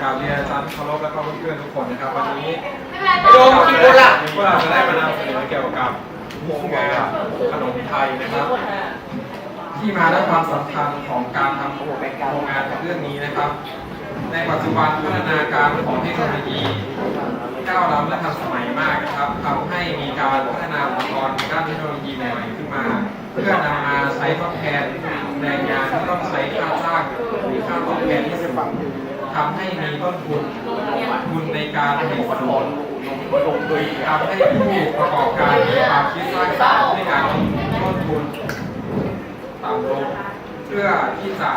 กราบเรียนอาจารย์เคารพและก็เพื่อนๆทุกคนนะครับ วันนี้โดมกินคนละพวกเราจะได้มานำเสนอเกี่ยวกับโครงงานขนมไทยนะครับ ที่มาและความสำคัญของการทำโครงงานเรื่องนี้นะครับ ในปัจจุบันพัฒนาการของเทคโนโลยีก้าวล้ำและทันสมัยมากนะครับทำให้มีการพัฒนาอุปกรณ์ด้านเทคโนโลยีใหม่ๆขึ้นมา เพื่อนำมาใช้ทดแทนแรงงานที่ต้องใช้ค่าจ้างหรือค่าตอบแทนที่สูงทำให้มีต้นทุนทุนในการผลิตสูงทำให้ผู้ประกอบการมีความคิดสร้างสรรค์ในการลดต้นทุนต่ำลงเพื่อที่จะ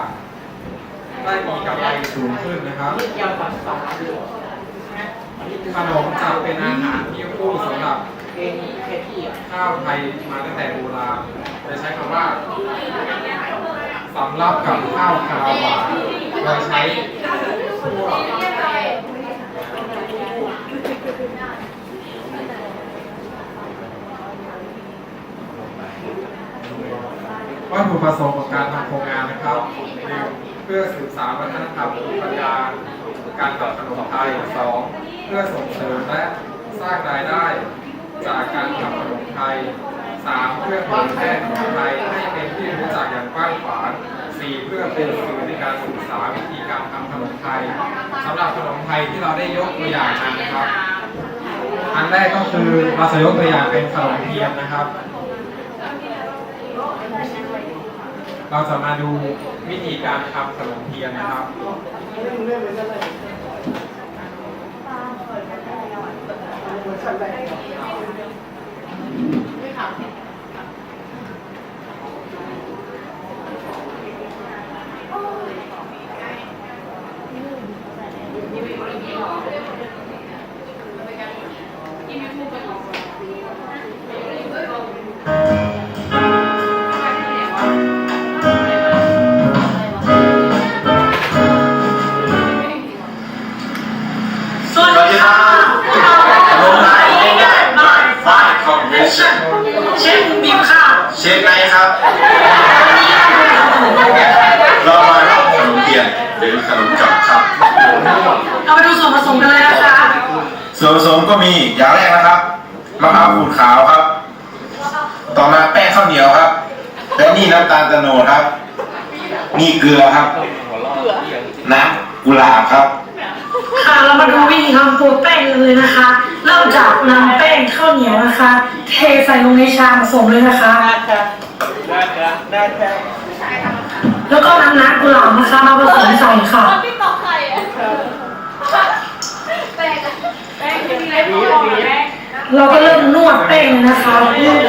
ได้มีกำไรสูงขึ้นนะครับขนมจะเป็นอาหารที่คู่สำหรับ ข้าวไทยมาตั้งแต่โบราณจะใช้คำว่าสำรับกับข้าวคาวหวาโดยใช้พวกวัตถุประสงค์ของการทำโครงงานนะครับหนึ่งเพื่อสืบสานวัฒนธรรมภูมิปัญญาการทำขนมไทยสองเพื่อส่งเสริมและสร้างรายได้ จากการทำขนมไทยสามเพื่อเผยแพร่ขนมไทยให้เป็นที่รู้จักอย่างกว้างขวางสี่เพื่อเป็นสื่อในการศึกษาวิธีการทำขนมไทยสำหรับขนมไทยที่เราได้ยกตัวอย่างมานะครับอันแรกก็คือเราจะยกตัวอย่างเป็นขนมเทียนนะครับ เราจะมาดูวิธีการทำขนมเทียนนะครับ สวัสดีครับโรงงานง่ายๆ by Fine Combination เช่น บิวข้าวเชฟไงครับเรามาทำขนมเทียนหรือขนมจับครับ เราไปดูส่วนผสมกันเลยนะคะ ส่วนผสมก็มีอย่างแรกนะครับมะพร้าวขูดขาวครับ ต่อมาแป้งข้าวเหนียวครับ และนี่น้ำตาลตะโนดครับ นี่เกลือครับ น้ำกุหลาบครับ ค่ะเรามาดูวิธีทำตัวแป้งกันเลยนะคะ เริ่มจากนำแป้งข้าวเหนียวนะคะ เทใส่ลงในชามผสมเลยนะคะแล้วก็นำน้ำกุหลาบนะคะมาผสมใส่ค่ะติ๊กตอกใครอะแป้งอะแป้งจะมีอะไรพอหรอแป้งเราก็เริ่มนวดแป้งเลยนะคะนวด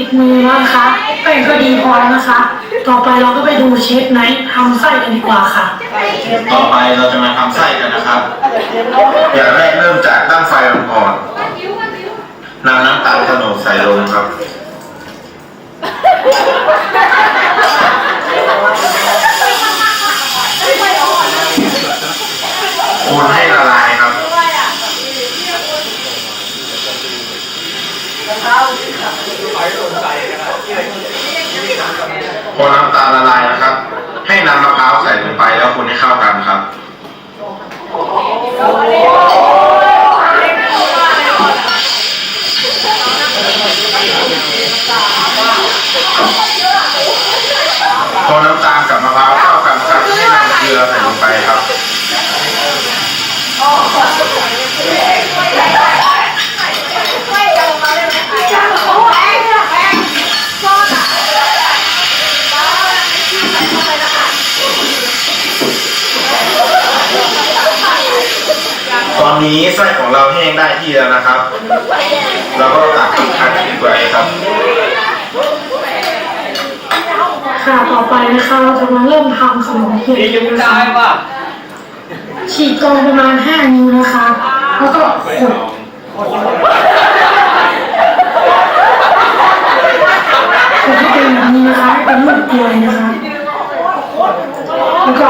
ติดมือแล้วนะคะแป้งก็ดีพอแล้วนะคะ ต่อไปเราก็ไปดูเชฟไนท์ทำไส้กันดีกว่าค่ะ ต่อไปเราจะมาทำไส้กันนะครับ อย่างแรกเริ่มจากตั้งไฟอ่อนๆนำน้ำตาลโตโนดใส่ลงครับคนให้ละลายครับ พอน้ำตาลละลายนะครับ ให้นำมะพร้าวใส่ลงไปแล้วคนให้เข้ากันครับพอน้ำตาลกับมะพร้าวเข้ากันครับให้นำเกลือใส่ลงไปครับ อนนี้ไส้ของเราแห้งได้ที่แล้วนะครับ เราก็ตักทันทิ้งไว้ครับ ค่ะต่อไปนะคะเราจะมาเริ่มทำขนมเทียนกันนะคะฉีกกองประมาณ5นิ้วนะคะ แล้วก็ขดขดให้เป็นแบบนี้นะคะเป็นลูกกลวยนะคะแล้วก็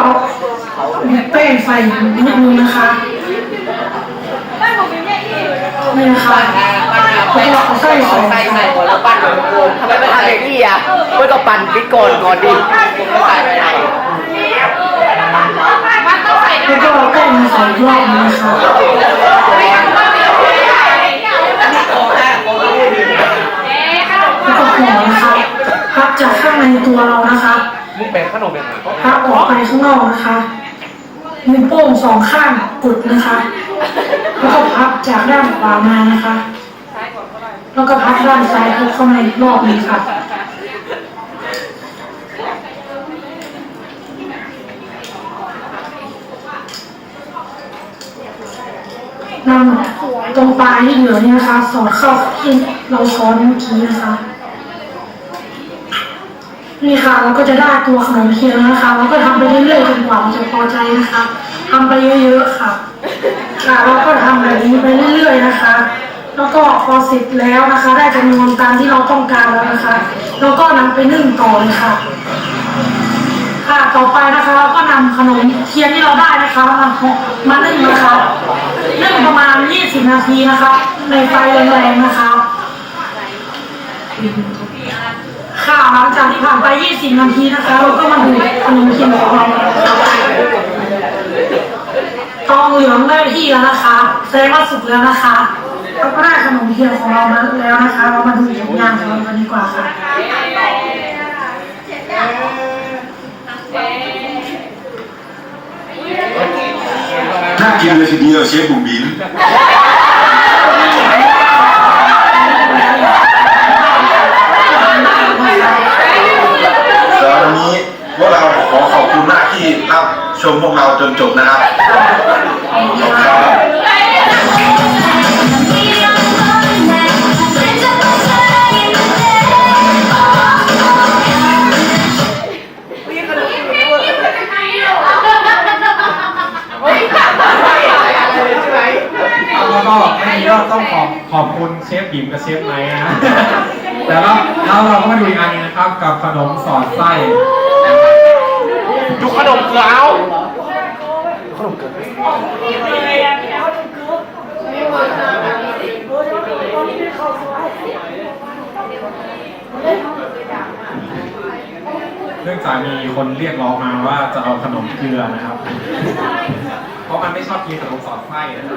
บีบแป้งใส่นิดนึงนะคะ นี่นะคะแล้วก็เอาใส่ใส่ใส่ก่อนแล้วปั้นแบบโกงทำไมไม่ทำอย่างนี้อะไม่ก็ปั่นพิกอนก่อนดิผมก็ใส่ไปไหนแล้วก็เอาแป้งมาใส่อีกรอบนึงนะคะแล้วก็ห่อนะคะพับจากข้างในตัวเรานะคะมึงเป็นขนมเป็นไงพับออกไปข้างนอกนะคะนิ้วโป้งสองข้างกดนะคะ แล้วก็พับจากด้านขวามานะคะแล้วก็พับด้านซ้ายเข้ามาอีกรอบหนึงค่ะนำตรงปลายที่เหลือนี่นะคะ สอดเข้าที่เราช้อนเมื่อกี้นะคะ นี่ค่ะเราก็จะได้ตัวขนมเค้กแล้วนะคะ เราก็ทำไปเรื่อยๆจนกว่าเราจะพอใจนะคะทำไปเยอะๆค่ะ ค่ะเราก็ทำแบบนี้ไปเรื่อยๆนะคะ แล้วก็พอเสร็จแล้วนะคะ ได้จำนวนตามที่เราต้องการแล้วนะคะเราก็นำไปนึ่งต่อเลยค่ะ ค่ะต่อไปนะคะเราก็นำขนมเทียนที่เราได้นะคะมามานึ่งนะคะนึ่งประมาณ 20 นาทีนะคะ ในไฟแรงๆนะคะค่ะหลังจากที่ผ่านไป 20 นาทีนะคะ เราก็มาดูขนมเทียนของเราทองเหลืองได้ ที่แล้วนะคะแสดงว่าสุกแล้วนะคะเราก็ได้ขนมเทียนของเรามาแล้วนะคะ เรามาดูผลงานของเรากันดีกว่าค่ะน่ากินเลยทีเดียวเชฟบุ๋มบิ๋มสำหรับวันนี้พวกเราขอขอบคุณมากที่รับชมพวกเราจนจบนะครับ คุณเชฟบิ๋มกับเชฟไนท์นะฮะแต่แล้วแล้วเราก็มาดูอีกอันหนึงนะครับ กับขนมสอดไส้ ดูขนมเกล้าเนื่องจากมีคนเรียกร้องมาว่าจะเอาขนมเกลือนะครับ เพราะมันไม่ชอบกินขนมสอดไส้นะครับ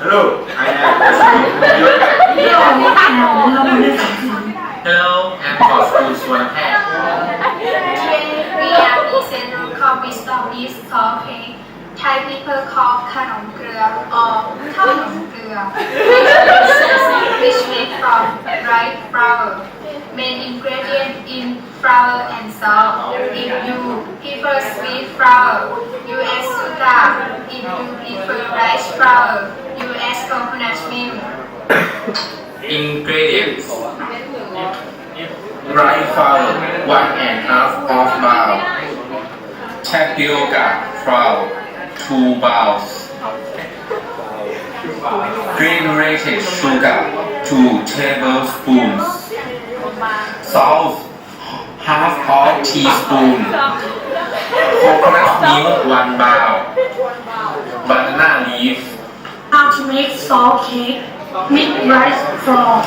Hello I am ที่เราไม่ทำเราไม่ได้สังเกต Hello I'm for school สวนแพทย์ We are the central copies of this talking. Thai people call ขนมเกลือ or ขนมเกลือ which made from rice flour. Main ingredient in flour and salt. If you prefer sweet flour, use sugar. If you prefer rice flour, use coconut milk. Ingredients. Dry flour one and half of bowl Tapioca flour two bowls. Granulated sugar two tablespoons. Salt half of teaspoon. Coconut milk one bowl. Banana leaf how to make salt cake, make rice flour,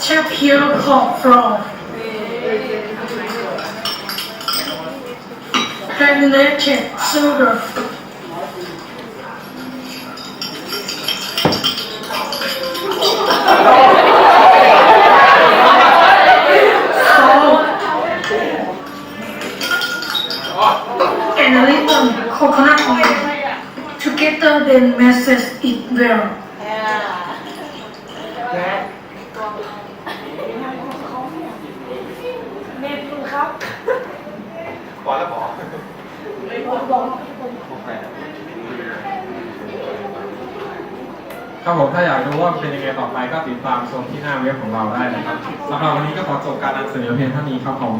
tapioca pure cornflour. Then sugar. didn't message it well เมนูครับพอแล้วหอไม่พบอกครับผมถ้าอยากรู้ว่าเป็นยังไงต่อไปก็ติดตามชมที่หน้าเว็บของเราได้นะครับสำหรับวันนี้ก็ขอจบการนำเสนอเพียงเท่านี้ครับผม